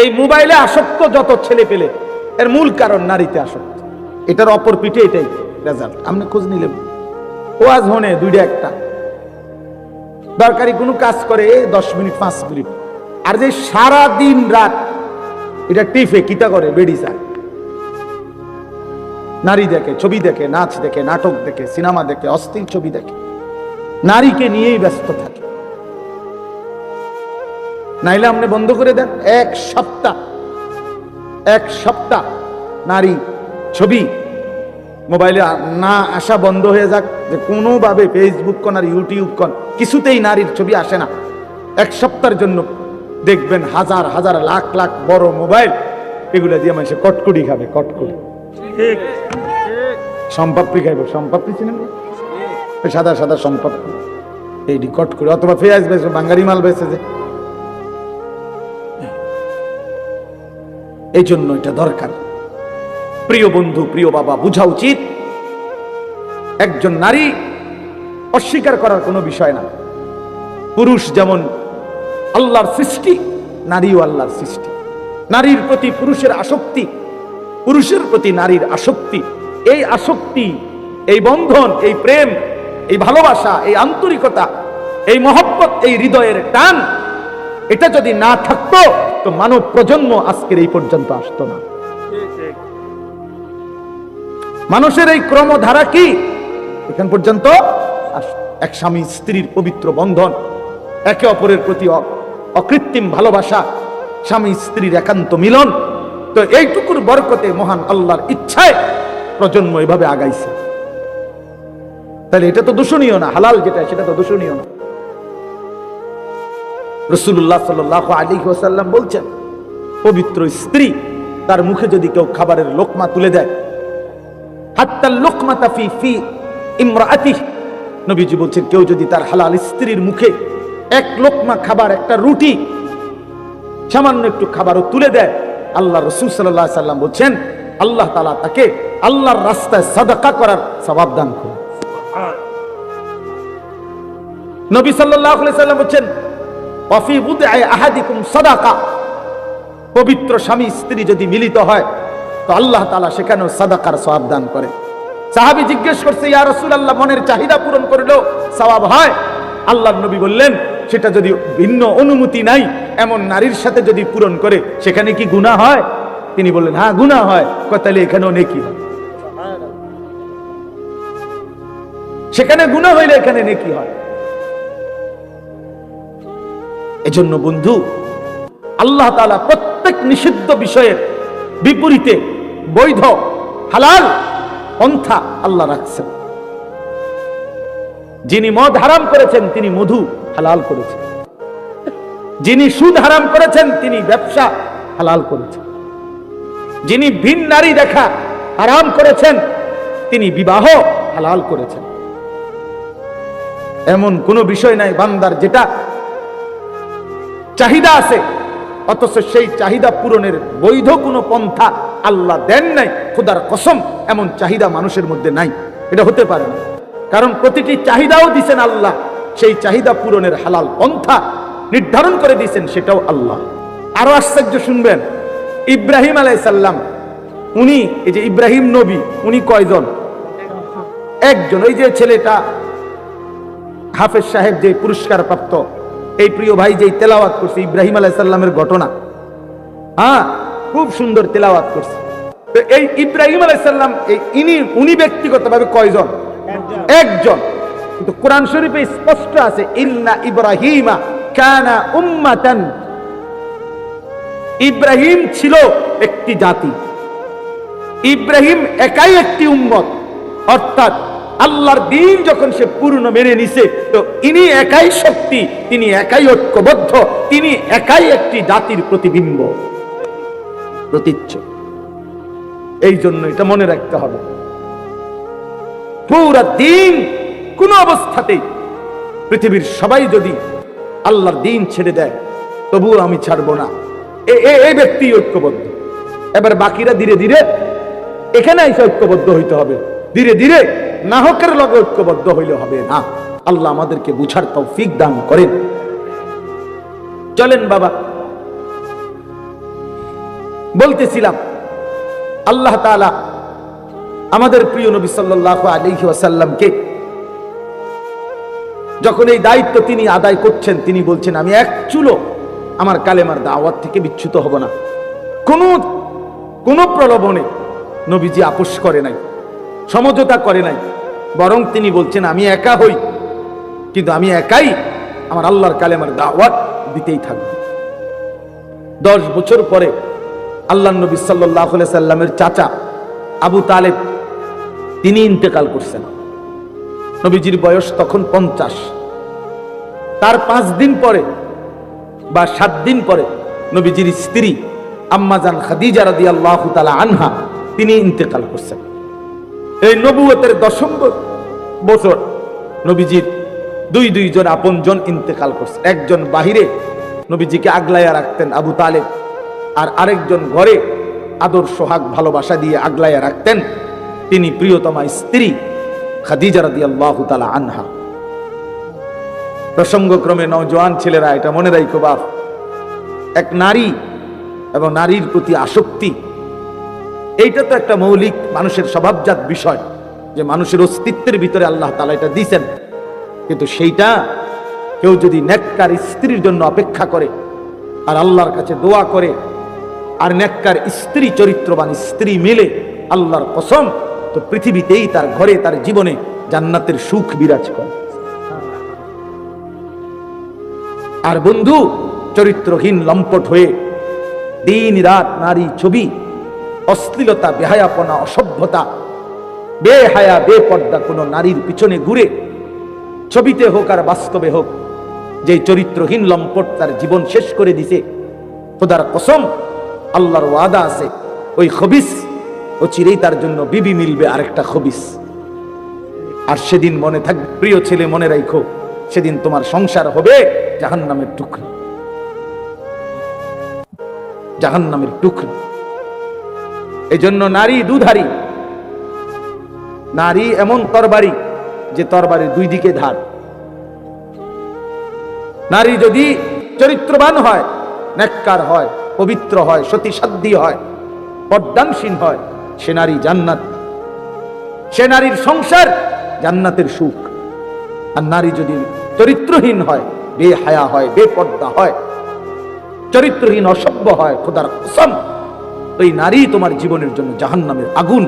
এই মোবাইলে আসক্ত যত ছেলে পেলে, এর মূল কারণ নারীতে আসক্ত। এটার অপর পিঠে এটাই রেজাল্ট আপনি খোঁজ নিলেন। ওয়াজ হনে দুইটা একটা। দরকারি কোনো কাজ করে দশ মিনিট, পাঁচ মিনিট। আর যে সারা দিন রাত, এটা টিফে কিতা করে? বেডি যায়। নারী দেখে, ছবি দেখে, নাচ দেখে, নাটক দেখে, সিনেমা দেখে, অস্থির ছবি দেখে। নারীকে নিয়েই ব্যস্ত থাকে। নাইলে আপনি বন্ধ করে দেন। এক সপ্তাহ। এক সপ্তাহ নারী ছবি মোবাইলে না আসা বন্ধ হয়ে যাক। যে কোনোভাবে ফেসবুক কোন আর ইউটিউব কোন কিছুতেই নারীর ছবি আসে না। এক সপ্তাহের জন্য দেখবেন হাজার হাজার লাখ লাখ বড় মোবাইল। এগুলো দিয়ে মানুষে কটকুড়ি খাবে কটকুড়ি সম্পাপ্পি খাইব। সম্পাপ্পি চিনেন সাদা সাদা সম্পাপ্পি এইটি কটকুড়ি অথবা পেঁয়াজ বেছে বাঙ্গারি মাল বেছে যে এই জন্য এটা দরকার। প্রিয় বন্ধু, প্রিয় বাবা, বোঝা উচিত? একজন নারী অস্বীকার করার কোনো বিষয় না। পুরুষ যেমন আল্লাহর সৃষ্টি, নারীও আল্লাহর সৃষ্টি। নারীর প্রতি পুরুষের আসক্তি, পুরুষের প্রতি নারীর আসক্তি। এই আসক্তি, এই বন্ধন, এই প্রেম, এই ভালোবাসা, এই আন্তরিকতা, এই মহব্বত, এই হৃদয়ের টান এটা যদি না থাকতো, তো মানব প্রজন্ম আজকের এই পর্যন্ত আসতো না। মানুষের এই ক্রমধারা কি? এখান পর্যন্ত এক স্বামী স্ত্রীর পবিত্র বন্ধন, একে অপরের প্রতি অকৃত্রিম ভালোবাসা, স্বামী স্ত্রীর একান্ত মিলন, তো এইটুকুর বরকতে মহান আল্লাহর ইচ্ছায় প্রজন্ম এভাবে আগাইছে। তাহলে এটা তো দূষণীয় না, হালাল যেটা, সেটা তো দূষণীয় না। রসুল্লাহ সাল আলী ওসাল্লাম বলছেন পবিত্র স্ত্রী তার মুখে যদি কেউ খাবারের লোকমা তুলে দেয় হাত্তা লোকমা তাফি ফি ইমরাতি নবীজি বলছেন কেউ যদি তার হালাল স্ত্রীর মুখে এক লোকমা খাবার একটা রুটি সামান্য একটু খাবারও তুলে দেয় আল্লাহ রসুল সাল্লাহ সাল্লাম বলছেন আল্লাহ তালা তাকে আল্লাহর রাস্তায় সাদাকা করার সবাব দান করুন। নবী সাল্লাহ সাল্লাম বলছেন পবিত্র স্বামী, স্ত্রী যদি মিলিত হয়, তো আল্লাহ তালা সেখানেও সাদাকার সওয়াব দান করে। সাহাবি জিজ্ঞেস করছে, ইয়া রসুল আল্লাহ মনের চাহিদা পূরণ করলেও সওয়াব হয়? আল্লাহ নবী বললেন, সেটা যদি ভিন্ন অনুমতি নাই, এমন নারীর সাথে যদি পূরণ করে, সেখানে কি গুনাহ হয়? তিনি বললেন হ্যাঁ গুনাহ হয়। তাহলে এখানেও নেকি হয়? সেখানে গুনাহ হইলে এখানে নেকি হয়। এজন্য বন্ধু, আল্লাহ তাআলা প্রত্যেক নিষিদ্ধ বিষয়ের বিপরীতে বৈধ, হালাল পন্থা আল্লাহ রাখছেন। যিনি মদ হারাম করেছেন, তিনি মধু হালাল করেছেন। যিনি সুদ হারাম করেছেন, তিনি ব্যবসা হালাল করেছেন। যিনি ভিন নারী দেখা হারাম করেছেন, তিনি বিবাহ হালাল করেছেন। এমন কোনো বিষয় নাই বান্দার যেটা চাহিদা আছে। অথচ সেই চাহিদা পূরণের বৈধ কোনো পন্থা আল্লাহ দেন নাই, খোদার কসম, এমন চাহিদা মানুষের মধ্যে নাই। এটা হতে পারে না। কারণ প্রতিটি চাহিদাও দিছেন আল্লাহ, সেই চাহিদা পূরণের হালাল পন্থা নির্ধারণ করে দিয়েছেন সেটাও আল্লাহ। আরও আশ্চর্য শুনবেন, ইব্রাহিম আলাইসাল্লাম উনি, এই যে ইব্রাহিম নবী, উনি কয়জন? একজন। ওই যে ছেলেটা, হাফেজ সাহেব যে পুরস্কার প্রাপ্ত এই প্রিয় ভাই যেই তেলাওয়াত করছে, ইব্রাহিম আলাইসাল্লামের ঘটনা। হ্যাঁ খুব সুন্দর তেলাওয়াত করছে। তো এই ইব্রাহিম আলাইসাল্লাম, এই ইনি, উনি ব্যক্তিগতভাবে কয়জন? একজন। কিন্তু কোরআন শরীফে স্পষ্ট আছে, ইন্না ইব্রাহিমা কানা উম্মাতান। ইব্রাহিম ছিল একটি জাতি। ইব্রাহিম একাই একটি উম্মত। অর্থাৎ আল্লাহর দিন যখন সে পূর্ণ মেনে নিছে, তো ইনি একাই শক্তি, তিনি একাই ঐক্যবদ্ধ, তিনি একাই একটি জাতির প্রতিবিম্ব প্রতীচ্য এই জন্য এটা মনে রাখতে হবে। পুরা দিন কোন অবস্থাতেই পৃথিবীর সবাই যদি আল্লাহর দিন ছেড়ে দেয়, তবুও আমি ছাড়বো না। এই ব্যক্তি ঐক্যবদ্ধ। এবার বাকিরা ধীরে ধীরে এখানে এসে ঐক্যবদ্ধ হইতে হবে। ধীরে ধীরে নাহকের লগে ঐক্যবদ্ধ হইলে হবে না। আল্লাহ আমাদেরকে বুঝার তৌফিক দান করেন। চলেন বাবা। বলতেছিলাম, আল্লাহ তাআলা আমাদের প্রিয় নবী সাল্লাল্লাহু আলাইহি ওয়াসাল্লামকে যখন এই দায়িত্ব তিনি আদায় করছেন, তিনি বলছেন, আমি এক চুলো আমার কালেমার দাওয়াত থেকে বিচ্যুত হব না। কোনো কোনো প্রলোভনে নবীজি আপোষ করে নাই, সমঝোতা করে নাই। বরং তিনি বলছেন, আমি একা হই, কিন্তু আমি একাই আমার আল্লাহর কালেমার দাওয়াত দিতেই থাকব। দশ বছর পরে আল্লাহ নবী সাল্লাহ সাল্লামের চাচা আবু তালেব, তিনি ইন্তেকাল করছেন। নবীজির বয়স তখন পঞ্চাশ। তার পাঁচ দিন পরে বা সাত দিন পরে নবীজির স্ত্রী আম্মাজান খাদিজা রাদি আল্লাহ তালা আনহা, তিনি ইন্তেকাল করছেন। এই নবুয়তের দশম বছর নবীজির দুই দুইজন আপনজন ইন্তেকাল করছে। একজন বাহিরে নবীজিকে আগলাইয়া রাখতেন আবু তালেব, আর আরেকজন ঘরে আদর, সোহাগ, ভালোবাসা দিয়ে আগলাইয়া রাখতেন তিনি প্রিয়তমা স্ত্রী খাদিজা রাদি আল্লাহ তালা আনহা। প্রসঙ্গক্রমে নওজোয়ান ছেলেরা, এটা মনে রাখো বাপ, এক নারী এবং নারীর প্রতি আসক্তি এইটা তো একটা মৌলিক মানুষের স্বভাবজাত বিষয় যে মানুষের অস্তিত্বের ভিতরে আল্লাহ তালা এটা দিছেন কিন্তু সেইটা কেউ যদি নেককার স্ত্রীর জন্য অপেক্ষা করে আর আল্লাহর কাছে দোয়া করে আর নেককার স্ত্রী চরিত্রবান স্ত্রী মিলে আল্লাহর কসম, তো পৃথিবীতেই তার ঘরে, তার জীবনে জান্নাতের সুখ বিরাজ করে। আর বন্ধু, চরিত্রহীন লম্পট হয়ে দিন, রাত, নারী, ছবি অশ্লীলতা, বেহায়াপনা, অসভ্যতা, বেহায়া, বেপর্দা কোনো নারীর পিছনে ঘুরে ছবিতে হোক আর বাস্তবে হোক যে চরিত্রহীন লম্পট তার জীবন শেষ করে দিছে, খোদার কসম, আল্লাহর ওয়াদা আছে, ওই খবিস, ও চিরেই তার জন্য বিবি মিলবে আরেকটা খবিস। আর সেদিন মনে থাকবে, প্রিয় ছেলে, মনে রাখো সেদিন তোমার সংসার হবে জাহান নামের টুকরো। জাহান নামের টুকরো। এই জন্য নারী দুধারী। নারী এমন তরবারি যে তরবারির দুই দিকে ধার। নারী যদি চরিত্রবান হয় নেককার হয়, পবিত্র হয়, সতীসাধ্যী হয়, পদ্মানসীন হয়, সে নারী জান্নাত। সে নারীর সংসার জান্নাতের সুখ। আর নারী যদি চরিত্রহীন হয়, বেহায়া হয়, বেপর্দা হয়, চরিত্রহীন অসভ্য হয়, খোদার কসম ওই নারী তোমার জীবনের জন্য জাহান্নামের আগুন।